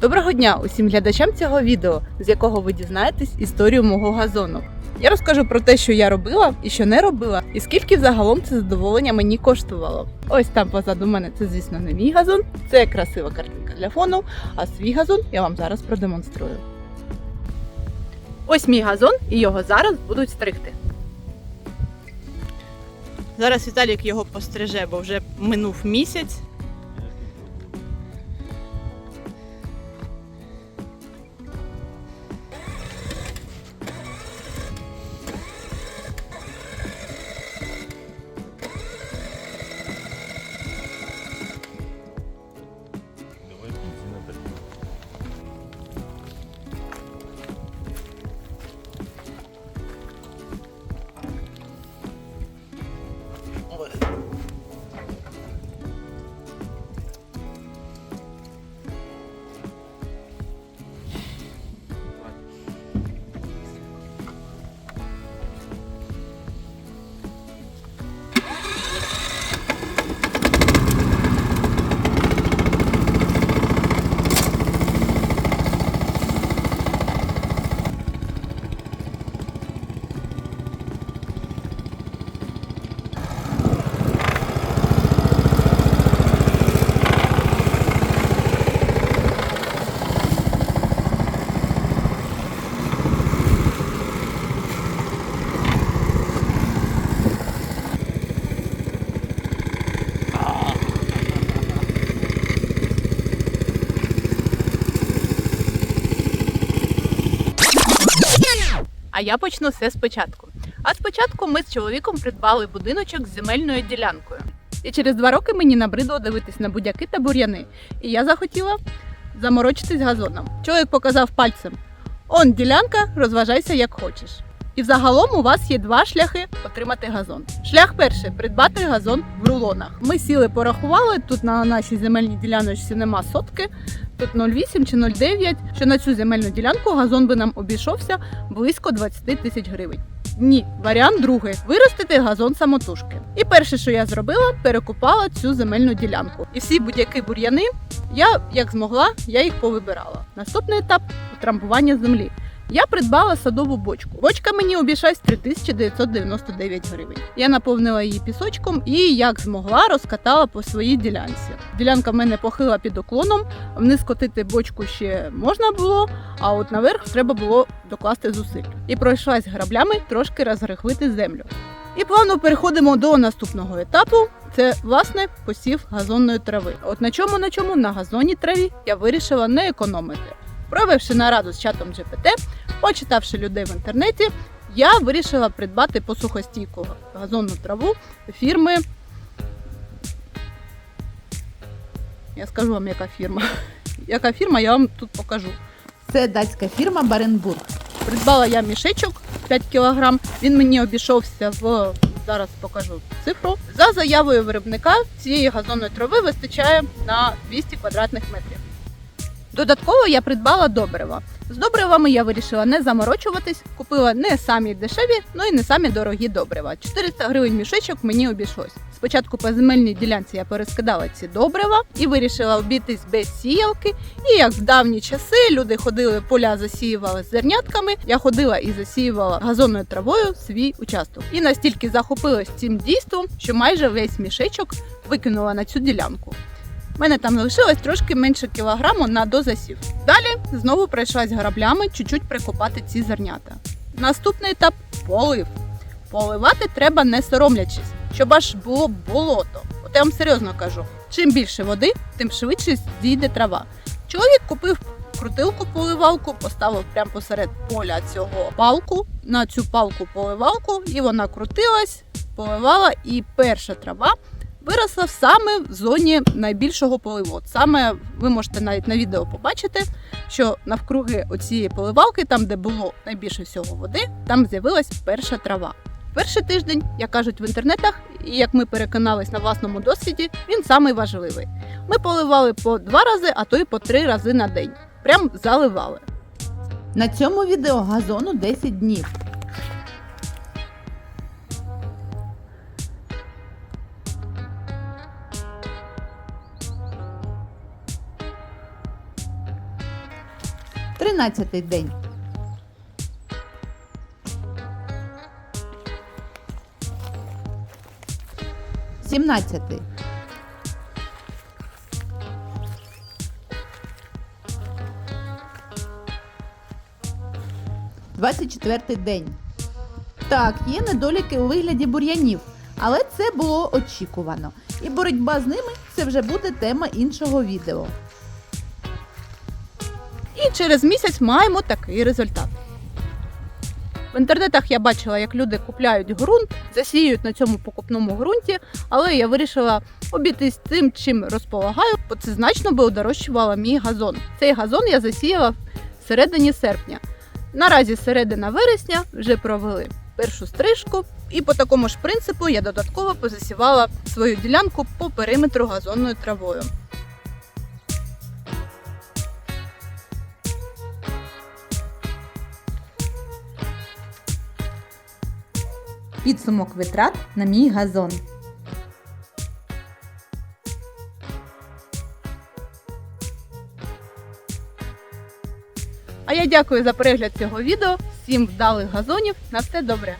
Доброго дня усім глядачам цього відео, з якого ви дізнаєтесь історію мого газону. Я розкажу про те, що я робила і що не робила, і скільки взагалом це задоволення мені коштувало. Ось там позаду мене це, звісно, не мій газон, це красива картинка для фону, а свій газон я вам зараз продемонструю. Ось мій газон, і його зараз будуть стригти. Зараз Віталік його постриже, бо вже минув місяць. А я почну все спочатку. А спочатку ми з чоловіком придбали будиночок з земельною ділянкою. І через два роки мені набридло дивитись на будяки та бур'яни. І я захотіла заморочитись газоном. Чоловік показав пальцем: он ділянка, розважайся як хочеш. І взагалом у вас є два шляхи отримати газон. Шлях перший придбати газон в рулонах. Ми сіли, порахували. Тут на нашій земельній діляночці нема сотки, тут 0,8 чи 0,9, що на цю земельну ділянку газон би нам обійшовся близько 20 тисяч гривень. Ні, варіант другий виростити газон самотужки. І перше, що я зробила, перекупала цю земельну ділянку. І всі будь-які бур'яни я як змогла, я їх повибирала. Наступний етап утрамбування землі. Я придбала садову бочку. Бочка мені обійшлась 3999 гривень. Я наповнила її пісочком і як змогла розкатала по своїй ділянці. Ділянка в мене похила під уклоном. Вниз котити бочку ще можна було, а от наверх треба було докласти зусиль. І пройшлась граблями трошки розгрехлити землю. І плавно переходимо до наступного етапу. Це власне посів газонної трави. От на чому на чому на газонній траві я вирішила не економити. Провівши нараду з чатом GPT, почитавши людей в інтернеті, я вирішила придбати посухостійку газонну траву фірми. Я скажу вам, яка фірма. Яка фірма, я вам тут покажу. Це датська фірма Баренбург. Придбала я мішечок 5 кг. Він мені обійшовся в зараз покажу цифру. За заявою виробника цієї газонної трави вистачає на 200 квадратних метрів. Додатково я придбала добрива. З добривами я вирішила не заморочуватись, купила не самі дешеві, ну і не самі дорогі добрива. 400 гривень мішечок мені обійшлось. Спочатку по земельній ділянці я перескидала ці добрива і вирішила обійтись без сіялки. І як в давні часи люди ходили поля, засіювали зернятками. Я ходила і засіювала газонною травою свій участок. І настільки захопилась цим дійством, що майже весь мішечок викинула на цю ділянку. У мене там лишилось трошки менше кілограму на дозасів. Далі знову пройшлась граблями чуть-чуть прикопати ці зернята. Наступний етап полив. Поливати треба не соромлячись, щоб аж було болото. От я вам серйозно кажу: чим більше води, тим швидше зійде трава. Чоловік купив крутилку поливалку, поставив прямо посеред поля цього палку. На цю палку поливалку, і вона крутилась, поливала, і перша трава виросла саме в зоні найбільшого поливу. От Саме ви можете навіть на відео побачити, що навкруги оцієї поливалки, там де було найбільше всього води, там з'явилась перша трава. Перший тиждень, як кажуть в інтернетах, і як ми переконались на власному досвіді, він самий важливий. Ми поливали по два рази, а то й по три рази на день. Прям заливали. На цьому відео газону 10 днів. Тринадцятий день. Сімнадцятий. Двадцять четвертий день. Так, є недоліки у вигляді бур'янів, але це було очікувано. І боротьба з ними це вже буде тема іншого відео. І через місяць маємо такий результат. В інтернетах я бачила, як люди купляють ґрунт, засіюють на цьому покупному ґрунті, але я вирішила обійтись тим, чим розполагаю, бо це значно би удорожчувало мій газон. Цей газон я засіяла в середині серпня. Наразі середина вересня вже провели першу стрижку, і по такому ж принципу я додатково позасівала свою ділянку по периметру газонною травою. Підсумок витрат на мій газон. А я дякую за перегляд цього відео. Всім вдалих газонів. На все добре!